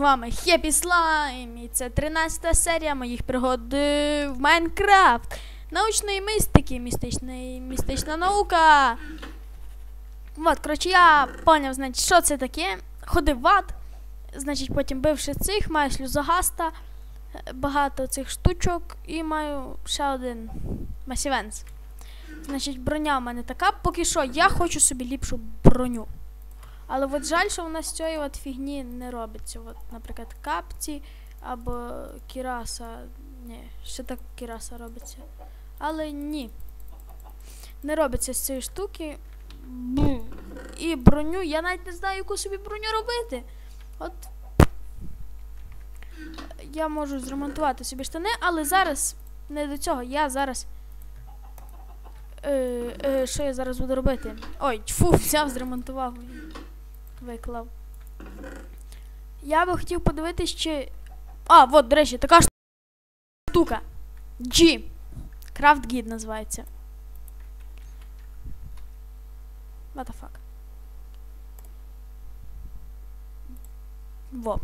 Вами Хеппі Слайм, і це 13 серія моїх пригод е, в Майнкрафт. Научної містики, містичної, містична наука. Вот, коротше, я поняв, значить, що це таке. Ходив в ад, значить, потім бивши цих, маю сльозогаста, е, багато цих штучок і маю ще один масівенс. Значить, броня в мене така. Поки що я хочу собі ліпшу броню. Але от жаль, що у нас цієї от фігні не робиться. От, наприклад, капці або кіраса. Ні, ще так кіраса робиться. Але ні. Не робиться з цієї штуки. Бу. І броню, я навіть не знаю, яку собі броню робити. От. Я можу зремонтувати собі штани, але зараз не до цього. Я зараз. Е, е, що я зараз буду робити? Ой, тьфу, взяв, зремонтував виклав. Я би хотів подивитись, чи. А, от, до речі, така штука. G. Craft Guide називається. What the fuck? Во.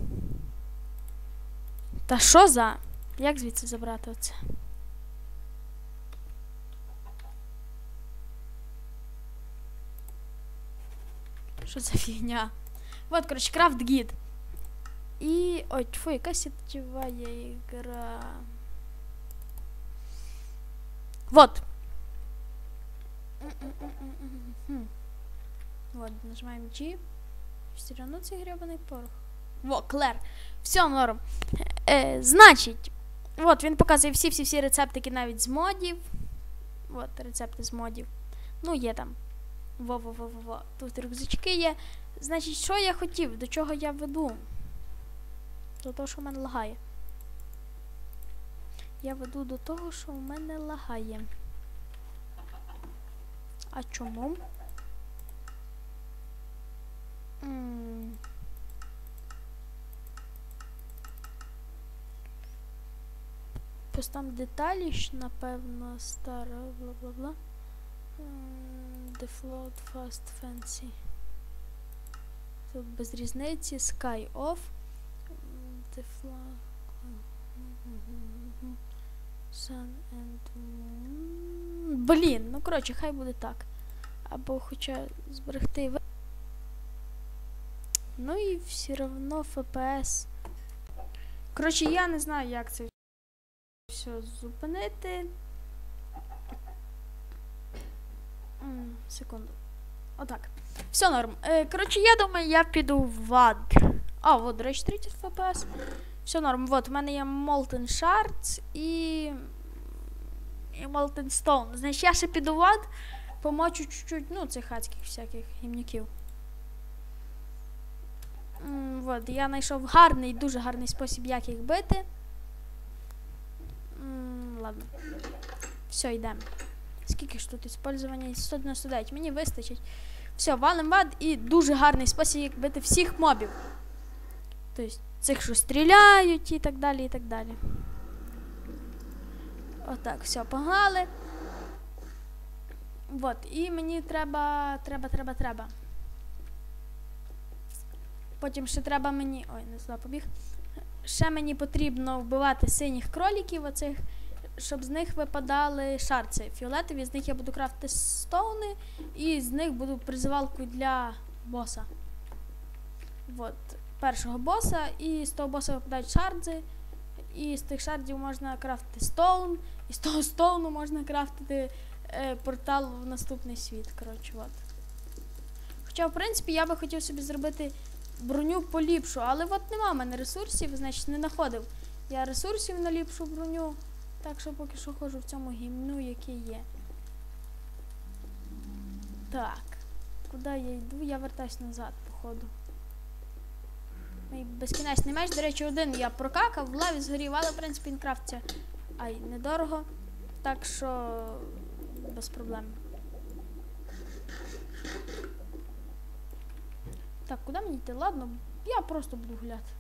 Та що за? Як звідси забрати оце? Що за фігня? Вот, коротше, крафт гід. І. Ой, тьфу, яка сітєвая ігра. Вот. Вот, нажимаем G. Все равно цей гребаний порох. Во, Клер. Все, норм. Е, значить, от він показує всі-всі-всі рецептики навіть з модів. От, рецепти з модів. Ну, є там. Во-во-во-во-во. Тут рюкзачки є. Значить, що я хотів? До чого я веду? До того, що в мене лагає. Я веду до того, що в мене лагає. А чому? М. Ось там деталі ж, напевно, стара, бла-бла-бла. The float fast fancy. Тут без різниці. Sky off. The fla- Sun and moon. Блін, ну коротше, хай буде так. Або хоча зберегти. Ну і все одно FPS. Коротше, я не знаю, як це все зупинити. М, Секунду. Отак. Все норм. Е, коротше, я думаю, я піду в ад. А, от, до речі, 30 FPS. Все норм. Вот, у мене є Molten Shards і. І Molten Stone. Значить, я ще піду в ад, помочу чуть-чуть, ну, цих адських всяких гімнюків. М, Вот, я знайшов гарний, дуже гарний спосіб, як їх бити. Ладно. Все, йдемо. Скільки ж тут іспользування? 199. Мені вистачить. Все, валим в ад і дуже гарний спосіб бити всіх мобів. Тобто, цих, що стріляють і так далі, і так далі. Отак, все, погнали. Вот, і мені треба, треба, треба, треба. Потім ще треба мені. Ой, не сюди побіг. Ще мені потрібно вбивати синіх кроліків, оцих, щоб з них випадали шарці фіолетові, з них я буду крафти стоуни, і з них буду призивалкою для боса. Вот, першого боса, і з того боса випадають шардзи, і з тих шардів можна крафтити стоун, і з того стоуну можна крафтити е, портал в наступний світ. Коротше, от. Хоча, в принципі, я би хотів собі зробити броню поліпшу, але от нема в мене ресурсів, значить не знаходив. Я ресурсів на ліпшу броню, так що поки що ходжу в цьому гімну, який є. Так. Куди я йду? Я вертаюсь назад, походу. Мій безкінечний меч, до речі, один я прокакав, в лаві згорів, але в принципі він крафтиться. Ай, недорого. Так що без проблем. Так, куди мені йти? Ладно, я просто буду гуляти.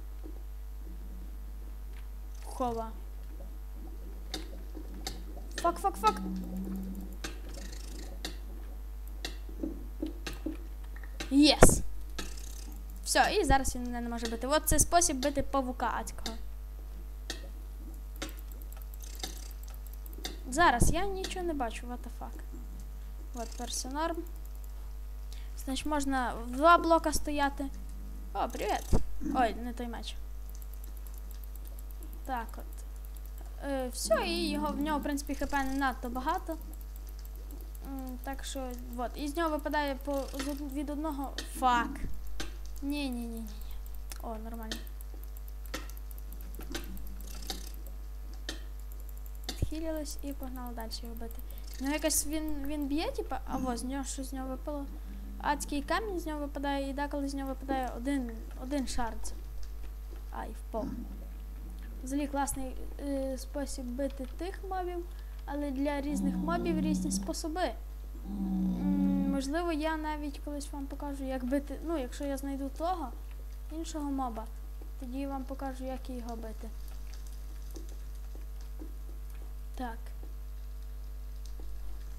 Хова. Фак, фак, фак. Єс. Все, Все, і зараз він мене не може бити. От це спосіб бити павука адського. Зараз я нічого не бачу, what the fuck. От перси норм. Значить, можна в два блока стояти. О, привіт! Ой, не той меч. Так от. Е, все, і його в нього, в принципі, хп не надто багато. Так що, от. І з нього випадає по, від одного. Фак. Ні, ні, ні, ні. О, нормально. Відхилились і погнали далі його бити. В нього якось він, він б'є, типа, а во, з нього що з нього випало. Адський камінь з нього випадає, і деколи з нього випадає один, один шард. Ай, впав. Взагалі класний е, спосіб бити тих мобів, але для різних мобів різні способи. М, можливо, я навіть колись вам покажу, як бити. Ну, якщо я знайду того іншого моба, тоді я вам покажу, як його бити. Так.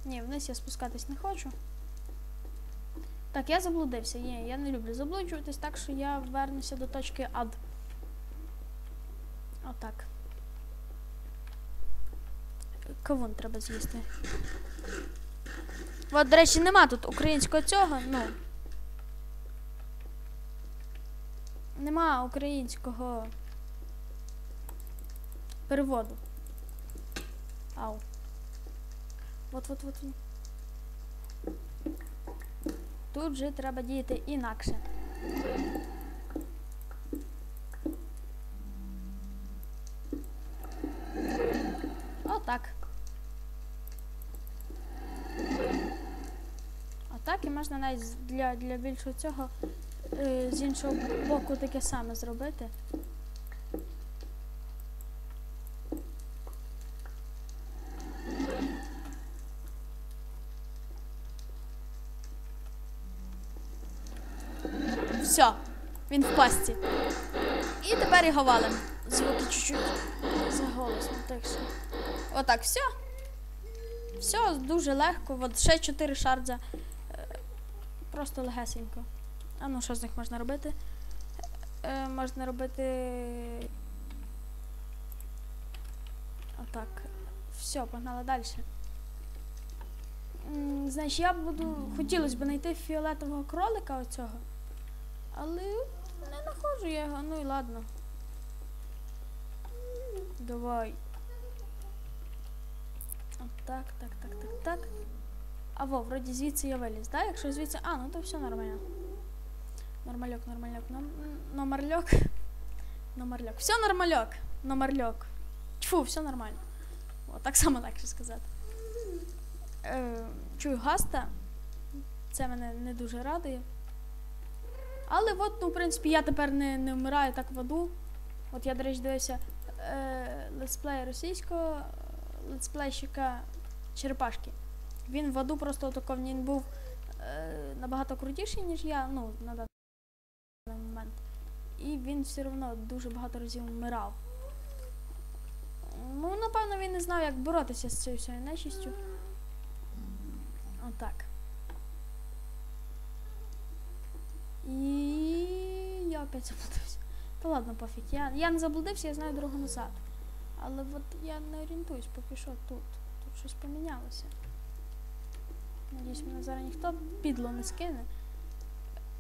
Ні, вниз я спускатись не хочу. Так, я заблудився. Ні, я не люблю заблуджуватись, так що я вернуся до точки ад. Отак. Кавун треба з'їсти. От, до речі, нема тут українського цього, ну. Нема українського переводу. Ау. От, от, от. Тут же треба діяти інакше. Отак. Отак і можна навіть для, для більшого цього е, з іншого боку таке саме зробити. Все, він в пасті. І тепер його валим. Звуки чуть-чуть заголосно. Так що. Отак, все. Все дуже легко. От ще 4 шардза. Е, Просто легесенько. А ну, що з них можна робити? Е, можна робити. Отак. Все, погнали далі. Знаєш, я буду. Хотілося б знайти фіолетового кролика оцього. Але не знаходжу я його, ну і ладно. Давай. Так, так, так, так, так. А во, вроді звідси я виліз, да? Якщо звідси. А, ну то все нормально. Нормальок, нормальок, ном... номерльок. Номерльок. Все нормальок. Номерльок. Тьфу, все нормально. О, так само легше сказати. Е, чую гаста. Це мене не дуже радує. Але от, ну, в принципі, я тепер не, не вмираю так в аду. От я, до речі, дивився е, летсплей російського летсплейщика Черепашки. Він в аду просто отако, він був е, набагато крутіший, ніж я, ну, на даний момент. І він все одно дуже багато разів вмирав. Ну, напевно, він не знав, як боротися з цією всією нечистю. Отак. І я опять заблудився. Та ладно, пофіг. Я, я не заблудився, я знаю дорогу назад. Але от я не орієнтуюсь, поки що тут. Тут щось помінялося. Надіюсь, мене зараз ніхто підло не скине.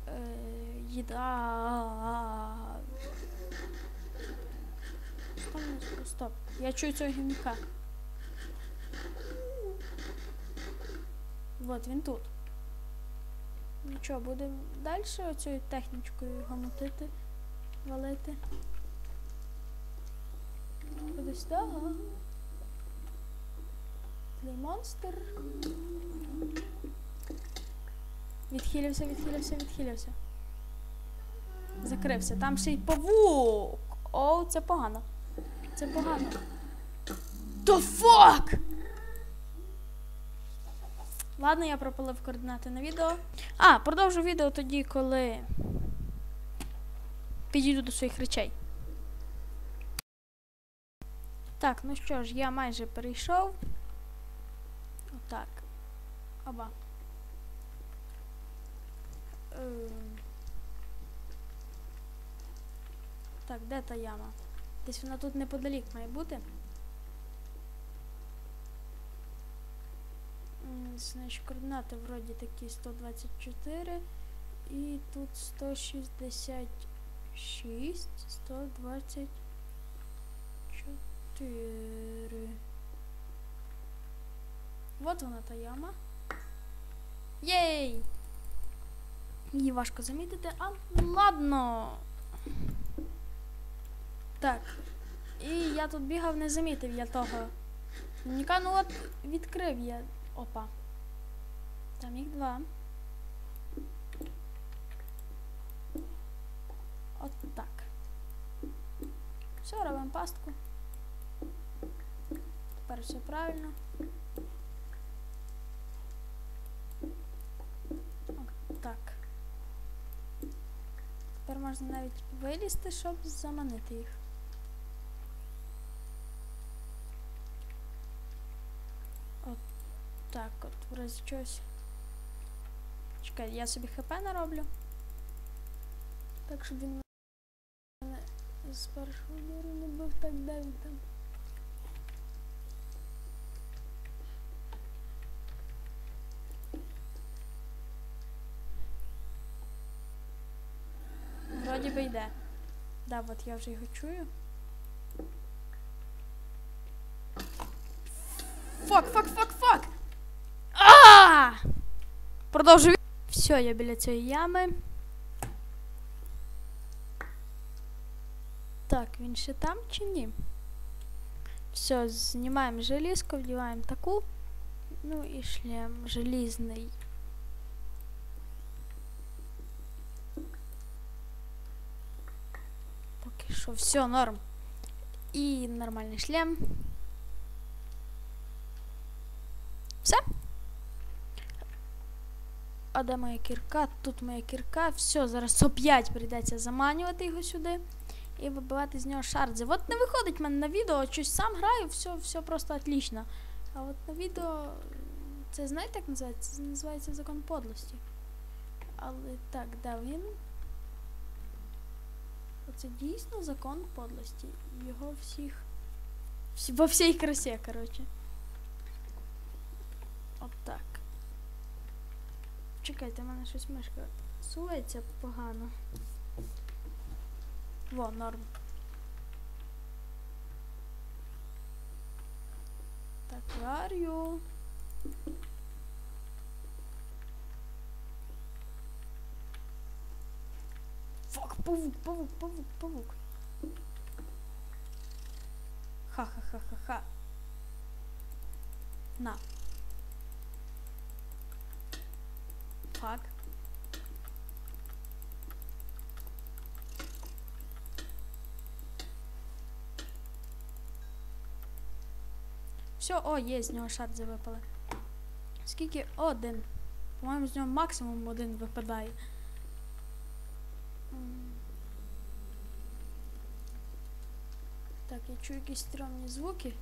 Е, їда. Стоп. Я чую цього гімніка. Вот він тут. Нічого, будемо далі оцією технічкою його мутити, валити. Кудись сюди. ага. Монстр. Відхилився, відхилився, відхилився. Закрився. Там ще й павук. О, це погано. Це погано. The fuck? Ладно, я пропалив координати на відео. А, продовжу відео тоді, коли підійду до своїх речей. Так, ну що ж, я майже перейшов. Отак. Оба. Ем. Так, де та яма? Десь вона тут неподалік має бути. Значить, координати вроді такі 124. І тут 166, 124. Вот вона та яма. Єй! Її важко замітити, а ладно. Так. І я тут бігав, не замітив я того. Ніка, ну от відкрив я. Опа. Там їх два. От так. Все, робимо пастку. Тепер все правильно. Так. Тепер можна навіть вилізти, щоб заманити їх. От так от, в разі чогось. Чекай, я собі хп нароблю. Так, щоб він мене з першого удару не бив так де він там. Би йде. Да, от я вже його чую. Фак, фак, фак, фак! А! Продовжую. Все, я біля цієї ями. Так, він ще там чи ні? Все, знімаємо желізку, вдіваємо таку. Ну і шлем желізний. Що все, норм. І нормальний шлем. Все. А де моя кірка? Тут моя кірка. Все, зараз оп'ять прийдеться заманювати його сюди і вибивати з нього шардзи. От не виходить в мене на відео, щось сам граю, все, все просто отлично. А от на відео це знаєте, як називається? Це називається закон подлості. Але так, де він? Оце дійсно закон подлості. Його всіх. Всі, во всій красі, коротше. От так. Чекайте, в мене щось мишка сувається погано. Во, норм. Так, варю. Фак, павук, павук, павук, павук. Ха-ха-ха-ха-ха. На. Фак. Все, о, є, з нього шарди випали. Скільки? Один. По-моєму, з нього максимум один випадає. М. Так, я чую якісь стрьомні звуки.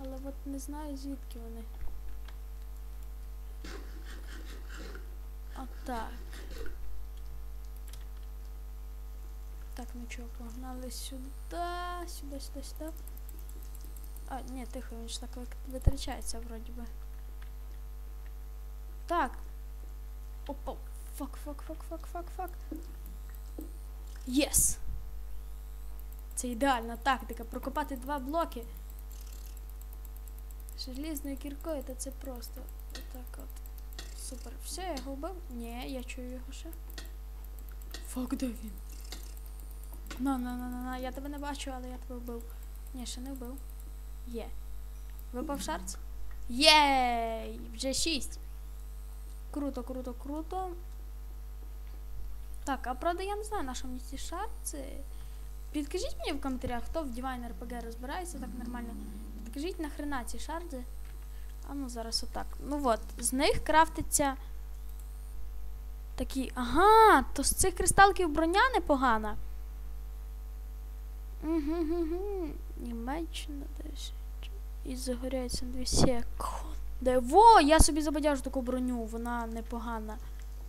Але от не знаю звідки вони. Отак. Так, ну чого, погнали сюди, сюди, сюди, сюди. А, ні, тихо, він ж так витрачається вроді би. Так. Опа. Фак, фак, фак, фак, фак, фак. Єс! Це ідеальна тактика. Прокопати два блоки. Желізною кіркою, та це просто отак от. Супер. Все, я його вбив? Ні, я чую його ще. Фак, де він? На, на, на, на, на, я тебе не бачу, але я тебе вбив. Ні, ще не вбив. Є. Випав шарц? Єй! Вже шість. Круто, круто, круто. Так, а правда я не знаю, на що мені ці шарці. Підкажіть мені в коментарях, хто в Divine RPG розбирається так нормально. Підкажіть нахрена ці шарди. А ну зараз отак. Ну от, з них крафтиться такі. Ага, то з цих кристалків броня непогана. Угу. Німеччина десь. І загоряється дві секунди. Во, я собі забадяжу таку броню, вона непогана.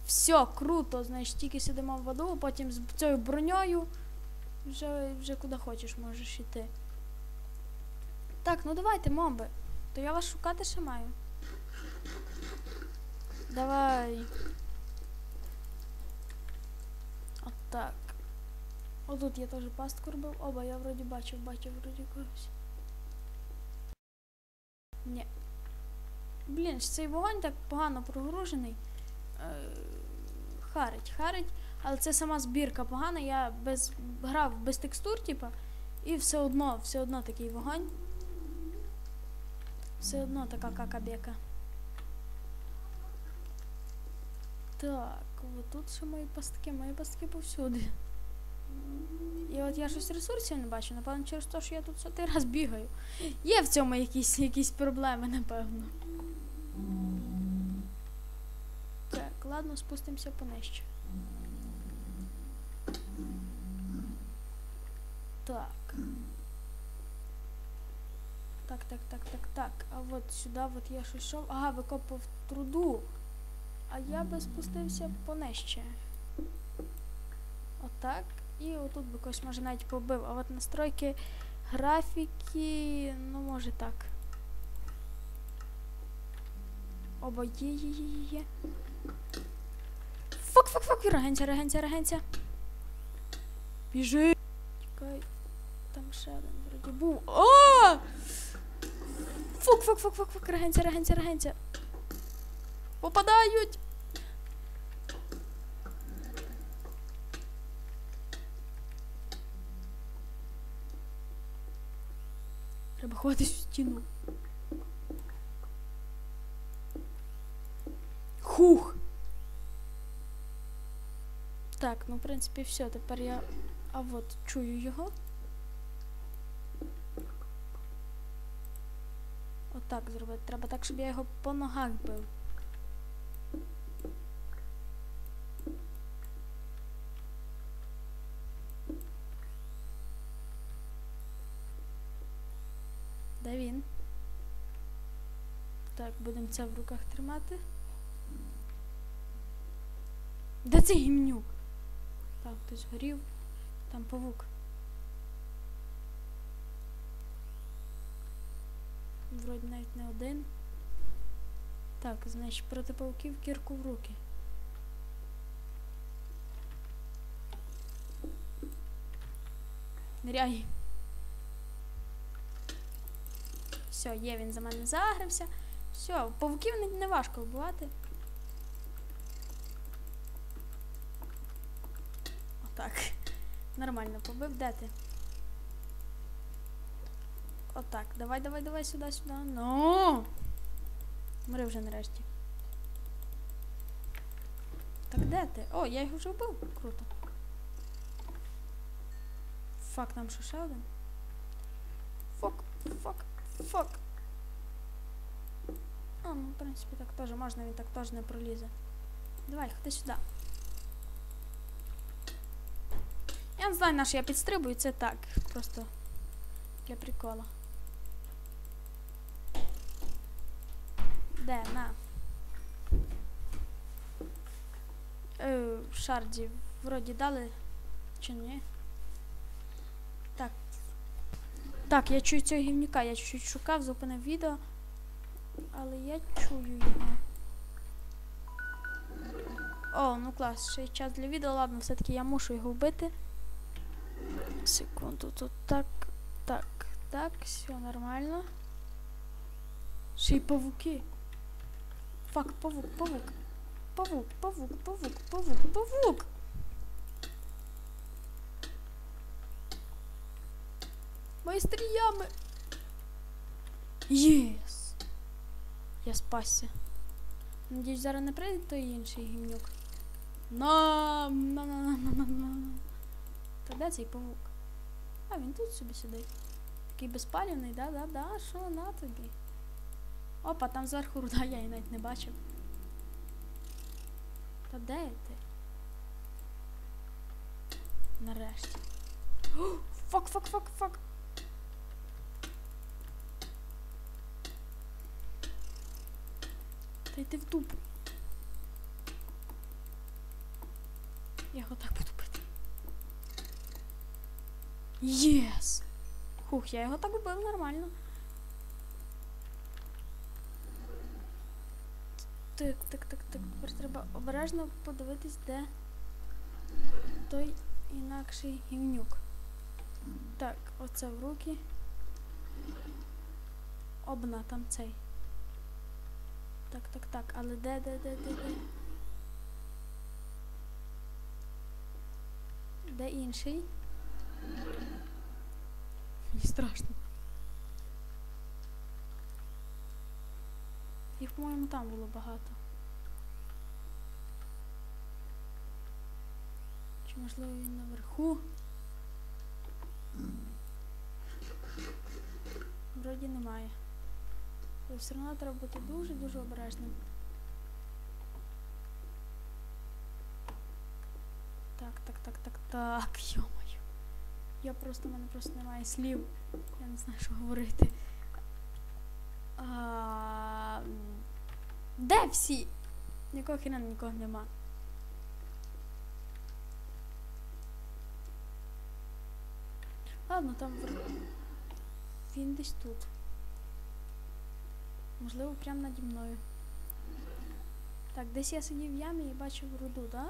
Все, круто, значить, тільки сидимо в воду, потім з цією броньою вже, вже куди хочеш можеш йти. Так, ну давайте, моби. То я вас шукати ще маю. Давай. Отак. Отут я теж пастку робив. Оба, я вроді бачив, бачив вроді когось. Ні. Блін, цей вогонь так погано прогружений. Е, харить, харить. Але це сама збірка погана. Я без грав без текстур, типа, і все одно, все одно такий вогонь. Все одно така какабека. Так, от тут ще мої пастки, мої пастки повсюди. І от я щось ресурсів не бачу, напевно, через те, що я тут сотий раз бігаю. Є в цьому якісь, якісь проблеми, напевно. Так, ладно, спустимося понижче. Так. Так, так, так, так, так. А от сюди от я щось йшов. Ага, викопав труду. А я би спустився понижче. Отак. І отут би когось може навіть побив. А от настройки графіки, ну може так. Оба є, є, є, фак, фак, регенця, регенця, регенця. Біжи. Там ще один вроді був. О! Фук, фук, фук, фук, фук, регенця, регенця, регенця. Попадають. Треба ховатись в стіну. Хух. Так, ну в принципі все. Тепер я. А от чую його. Отак зробити. Треба так, щоб я його по ногах бив. Де він? Так, будемо це в руках тримати. Де цей гімнюк? Так, хтось горів. Там павук. Вроді навіть не один. Так, значить, проти пауків кірку в руки. Ниряй. Все, є, він за мене загрився. Все, павуків не, не важко вбивати. Отак. Нормально побив. Де ти? Отак. Давай, давай, давай сюди, сюди. Ну. Мри вже нарешті. Так де ти? О, я його вже вбив. Круто. Фак, нам що ще один? Фак, фак, фак. А, ну, в принципі, так теж можна, він так теж не пролізе. Давай, ходи сюди. Я не знаю, на що я підстрибую, це так. Просто для прикола. Де, на. Е, шарді вроді дали. Чи ні? Так. Так, я чую цього гівнюка, я чуть-чуть шукав, зупинив відео. Але я чую його. О, ну клас, ще час для відео, ладно, все-таки я мушу його вбити. Секунду, тут так, так, так, все нормально. Ще й павуки. Фак, павук, павук. Павук, павук, павук, павук, павук. Майстріями. Єс. Я спасся. Надіюсь, зараз не прийде той інший гімнюк. На, на, на, на, на, на. Та де цей павук? А, він тут собі сидить. Такий безпалівний, да-да-да, що на тобі? Опа, там зверху руда, я її навіть не бачив. Та де ти? Нарешті. Фак. Та йди в дупу. Я його так буду бити. Єс! Хух, я його так вбив нормально. Так, так, так, так. Тепер треба обережно подивитись, де той інакший гівнюк. Так, оце в руки. Обна там цей. Так, так, так, але де, де, де, де, де? Де інший? Мені страшно. Їх, по-моєму, там було багато. Чи можливо він наверху? Вроді немає. Але все одно треба бути дуже-дуже обережним. Так, так, так, так, так, йомаю. Я просто, в мене просто немає слів. Я не знаю, що говорити. А, де всі? Нікого хіна нікого нема. Ладно, там він десь тут. Можливо, прямо наді мною. Так, десь я сидів в ямі і бачив руду, да?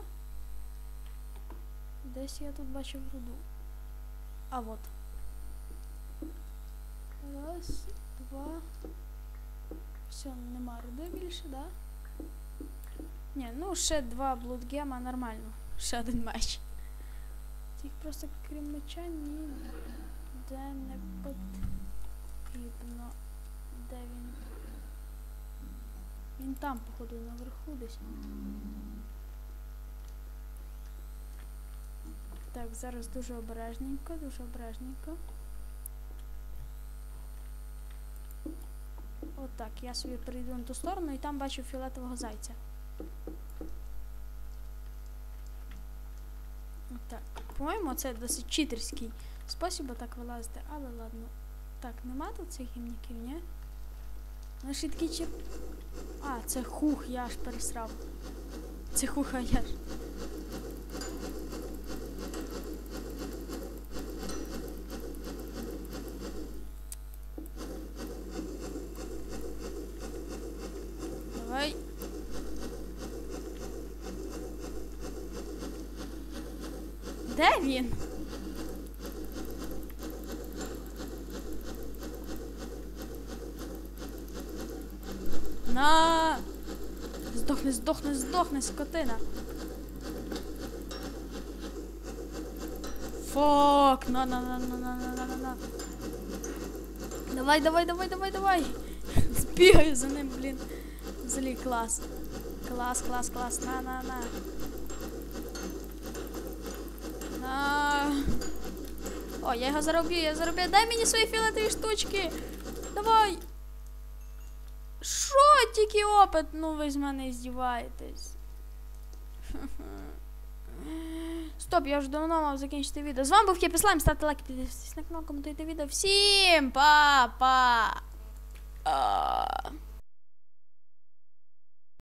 Десь я тут бачив руду. А вот. Раз, два. Все, нема руди більше, да? Ні, ну ще два блудгема нормально. Ще один меч. Тільки просто крім меча ніде не потрібно. Де він? Він там, походу, наверху десь. Так, зараз дуже обережненько, дуже обережненько. Отак, я собі перейду на ту сторону і там бачу фіолетового зайця. Отак. По-моєму, це досить читерський спосіб так вилазити, але ладно. Так, нема тут цих гімніків, ні? Вони ще такі чіп. А, це хух, я аж пересрав. Це хуха я ж. Давай. Де він? На! Здохни, здохни, скотина. Фок, на, на, на, на, на, на, на, на. Давай, давай, давай, давай, давай. Збігаю за ним, блін. Взагалі клас. Клас, клас, клас. На, на, на. На. О, я його зароблю, я зароблю. Дай мені свої фіолетові штучки. Давай. Тільки опит? Ну ви з мене здіваєтесь. Стоп, я вже давно мав закінчити відео. З вами був Хепі Слайм, ставте лайк, підписуйтесь на канал, коментуйте відео. Всім па-па!